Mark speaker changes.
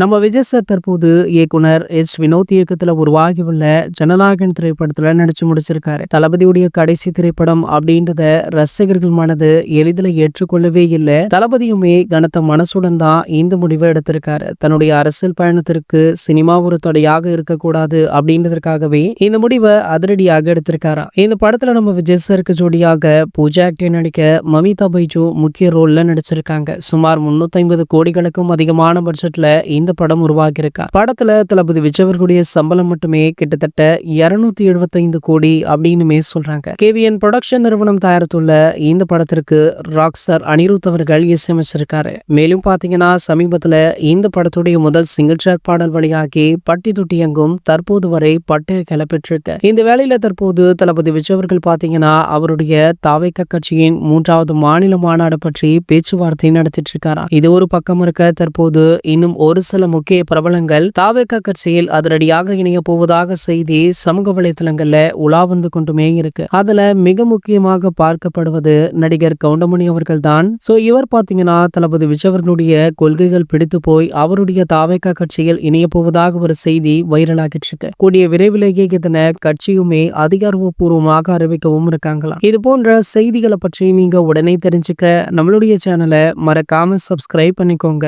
Speaker 1: நம்ம விஜய் சார் தற்போது இயக்குனர் எஸ் வினோத் இயக்கத்துல உருவாகியுள்ள ஜனநாயகன் திரைப்படத்துல நடிச்சு முடிச்சிருக்காரு. தளபதியுடைய கடைசி திரைப்படம் அப்படின்றத ரசிகர்கள் மனது எளிதில் ஏற்றுக்கொள்ளவே இல்லை. தளபதியுமே கனத்த மனசுடன் தான் இந்த முடிவை எடுத்திருக்காரு. தன்னுடைய அரசியல் பயணத்திற்கு சினிமா ஒரு தடையாக இருக்கக்கூடாது அப்படின்றதற்காகவே இந்த முடிவை அதிரடியாக எடுத்திருக்காரா? இந்த படத்துல நம்ம விஜய் சாருக்கு ஜோடியாக பூஜா ஆக்டே நடிக்க மமிதா பைஜு முக்கிய ரோல்ல நடிச்சிருக்காங்க. சுமார் முன்னூத்தி ஐம்பது கோடிகளுக்கும் அதிகமான பட்ஜெட்ல இந்த படம் உருவாகியிருக்கா? படத்துல தளபதி விஜய் அவர்களுடைய சம்பளம் மட்டுமே கிட்டத்தட்ட இருநூத்தி எழுபத்தைந்து கோடி அப்படின்னுமே சொல்றாங்க. கேவிஎன் ப்ரொடக்ஷன் நிறுவனம் தயாரித்துள்ள இந்த படத்திற்கு ராக்ஸர் அனிருத் அவர்கள் இசையமைச்சிருக்காரு. மேலும் பாத்தீங்கன்னா சமீபத்துல இந்த படத்துடைய முதல் சிங்கிள் ட்ராக் பாடல் வழியாகி பட்டி தொட்டி எங்கும் தற்போது வரை பட்டு கிளப்பிட்டிருக்கு இந்த வேளையில தற்போது தளபதி விஜய் அவர்கள் பாத்தீங்கன்னா அவருடைய தாவைக்க கட்சியின் மூன்றாவது மாநில மாநாடு பற்றி பேச்சுவார்த்தை நடத்திட்டு இருக்காரா? இது ஒரு பக்கம் இருக்க தற்போது இன்னும் ஒரு சில சில முக்கிய பிரபலங்கள் தாவேக கட்சியில் அதிரடியாக இணைய போவதாக செய்தி சமூக வலைதளங்கள்ல உலா வந்து கொண்டுமே இருக்கு. அதுல மிக முக்கியமாக பார்க்கப்படுவது நடிகர் கவுண்டமணி அவர்கள் தான். சோ இவர் பாத்தீங்கன்னா தளபதி விஜய் அவர்களுடைய கொள்கைகள் பிடித்து போய் அவருடைய தாவேக கட்சியில் இணைய போவதாக ஒரு செய்தி வைரலாகிட்டு இருக்கு. கூடிய விரைவிலேயே இதனை கட்சியுமே அதிகாரப்பூர்வமாக அறிவிக்கவும் இருக்காங்களாம். இது போன்ற செய்திகளை பற்றி நீங்க உடனே தெரிஞ்சுக்க நம்மளுடைய சேனலை மறக்காம சப்ஸ்கிரைப் பண்ணிக்கோங்க.